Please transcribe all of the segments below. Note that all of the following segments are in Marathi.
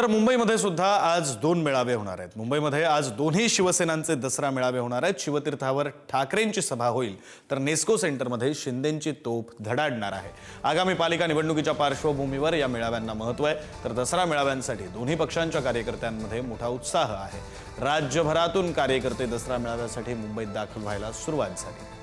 तर मुंबईमध्ये सुद्धा आज दोन मेळावे होणार आहेत. मुंबईमध्ये आज दोन्ही शिवसेनांचे दसरा मेळावे होणार आहेत. शिवतीर्थावर ठाकरेंची सभा होईल. तर नेस्को सेंटरमध्ये शिंदेंची तोफ धडाडणार आहे. आगामी पालिका निवडणुकीच्या पार्श्वभूमीवर या मेळाव्यांना महत्त्व आहे. तर दसरा मेळाव्यांसाठी दोन्ही पक्षांच्या कार्यकर्त्यांमध्ये मोठा उत्साह आहे. राज्यभरातून कार्यकर्ते दसरा मेळाव्यासाठी मुंबईत दाखल व्हायला सुरुवात झाली.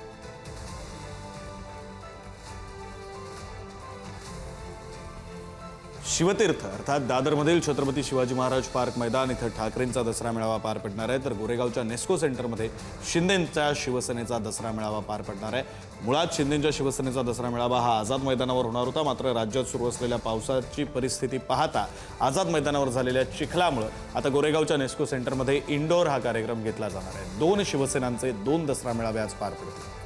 शिवतीर्थ अर्थात दादरमधील छत्रपती शिवाजी महाराज पार्क मैदान इथं ठाकरेंचा दसरा मेळावा पार पडणार आहे. तर गोरेगावच्या नेस्को सेंटरमध्ये शिंदेंच्या शिवसेनेचा दसरा मेळावा पार पडणार आहे. मुळात शिंदेंच्या शिवसेनेचा दसरा मेळावा हा आझाद मैदानावर होणार होता. मात्र राज्यात सुरू असलेल्या पावसाची परिस्थिती पाहता आझाद मैदानावर झालेल्या चिखलामुळं आता गोरेगावच्या नेस्को सेंटरमध्ये इंडोर हा कार्यक्रम घेतला जाणार आहे. दोन शिवसेनांचे दोन दसरा मेळावे आज पार पडतील.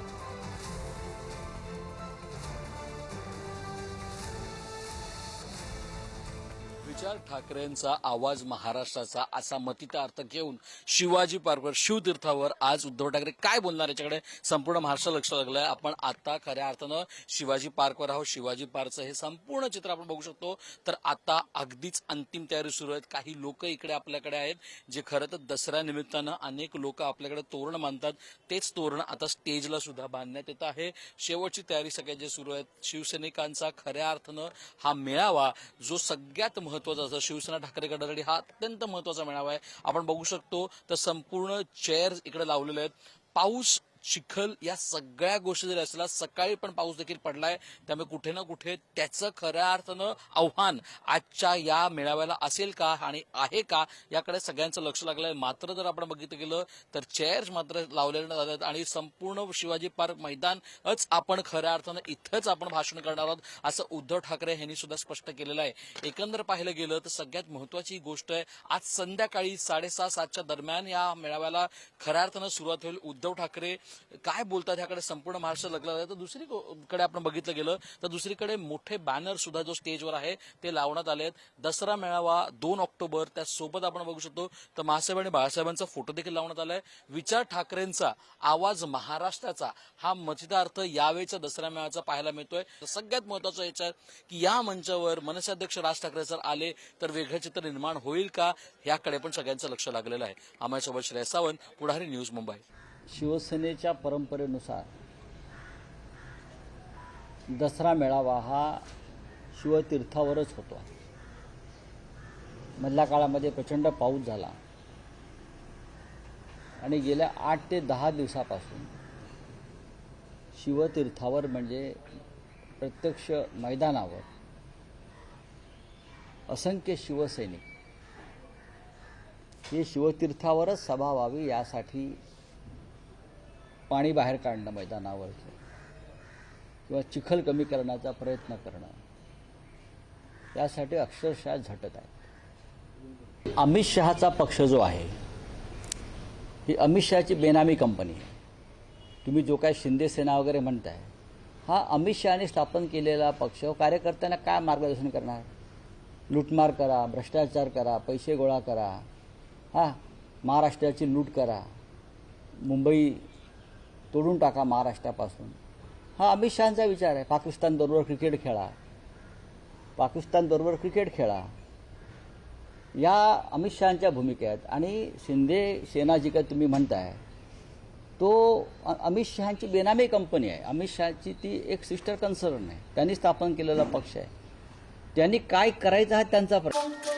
विचार ठाकरेंचा आवाज महाराष्ट्राचा असा मतीचा अर्थ घेऊन शिवाजी पार्कवर शिवतीर्थावर आज उद्धव ठाकरे काय बोलणार याच्याकडे? संपूर्ण महाराष्ट्र लक्ष लागलंय. आपण आता खऱ्या अर्थानं शिवाजी पार्कवर आहोत. शिवाजी पार्कचं हे संपूर्ण चित्र आपण बघू शकतो. तर आता अगदीच अंतिम तयारी सुरू आहेत. काही लोक इकडे आपल्याकडे आहेत जे खरं तर दसऱ्या निमित्तानं अनेक लोक आपल्याकडे तोरण बांधतात. तेच तोरण आता स्टेजला सुद्धा बांधण्यात येत आहे. शेवटची तयारी सगळ्या जे सुरू आहेत. शिवसैनिकांचा खऱ्या अर्थानं हा मेळावा जो सगळ्यात महत्त्वाचा असतो. शिवसेना ठाकरे गटासाठी हा अत्यंत महत्त्वाचा मेळावा आहे. आपण बघू शकतो तर संपूर्ण चेअर इकडे लावलेले आहेत. पाऊस चिखल या सगळ्या गोष्टी जरी असल्या सकाळी पण पाऊस देखील पडलाय. त्यामुळे कुठे ना कुठे त्याचं खऱ्या अर्थानं आव्हान आजच्या या मेळाव्याला असेल का आणि आहे का याकडे सगळ्यांचं लक्ष लागलंय. मात्र जर आपण बघितलं गेलं तर चेअर्स मात्र लावलेले जातात आणि संपूर्ण शिवाजी पार्क मैदानच आपण खऱ्या अर्थानं इथंच आपण भाषण करणार आहोत असं उद्धव ठाकरे यांनी सुद्धा स्पष्ट केलेलं आहे. एकंदर पाहिलं गेलं तर सगळ्यात महत्वाची गोष्ट आहे आज संध्याकाळी साडेसहा सातच्या दरम्यान या मेळाव्याला खऱ्या अर्थानं सुरुवात होईल. उद्धव ठाकरे काय बोलतात ह्याकडे संपूर्ण महाराष्ट्र लागला आहे तर दुसरीकडे आपण बघितलं गेलं तर दुसरीकडे मोठे बॅनर सुद्धा जो स्टेजवर आहे ते लावण्यात आले आहेत. दसरा मेळावा दोन ऑक्टोबर त्यासोबत आपण बघू शकतो तर महासाहेब आणि बाळासाहेबांचा फोटो देखील लावण्यात आलाय. विचार ठाकरेंचा आवाज महाराष्ट्राचा हा मतितार्थ यावेळेचा दसरा मेळाचा पाहायला मिळतोय. सगळ्यात महत्त्वाचा याच्या की या मंचावर मनसाध्यक्ष राज ठाकरे जर आले तर वेगळं चित्र निर्माण होईल का? याकडे पण सगळ्यांचं लक्ष लागलेलं आहे. आम्हासोबत श्रेय सावंत पुढारी न्यूज मुंबई. शिवसेनेच्या परंपरेनुसार दसरा मेळावा हा शिवतीर्थावरच होतो. मधल्या काळामध्ये प्रचंड पाऊस झाला. आणि गेल्या आठ ते दहा दिवसापासून शिवतीर्थावर म्हणजे प्रत्यक्ष मैदानावर असंख्य शिवसैनिक हे शिवतीर्थावरच सभा व्हावी यासाठी पाणी बाहेर काढणं मैदानावरचं. किंवा चिखल कमी करण्याचा प्रयत्न करणं. यासाठी अक्षरशः झटत आहे. अमित शहाचा पक्ष जो आहे ही अमित शहाची बेनामी कंपनी आहे. तुम्ही जो काय शिंदे सेना वगैरे म्हणताय हा अमित शहाने स्थापन केलेला पक्ष कार्यकर्त्यांना काय मार्गदर्शन करणार? लूटमार करा भ्रष्टाचार करा पैसे गोळा करा. हा महाराष्ट्राची लूट करा. मुंबई तोडून टाका महाराष्ट्रापासून. हा अमित शहाचा विचार आहे. पाकिस्तानबरोबर क्रिकेट खेळा. पाकिस्तानबरोबर क्रिकेट खेळा. या अमित शहाच्या भूमिकेत आहेत आणि शिंदे सेना जी काय तुम्ही म्हणताय तो अमित शहाची बेनामी कंपनी आहे. अमित शहाची ती एक सिस्टर कन्सर्न आहे. त्यांनी स्थापन केलेला पक्ष आहे. त्यांनी काय करायचं हा त्यांचा प्रश्न.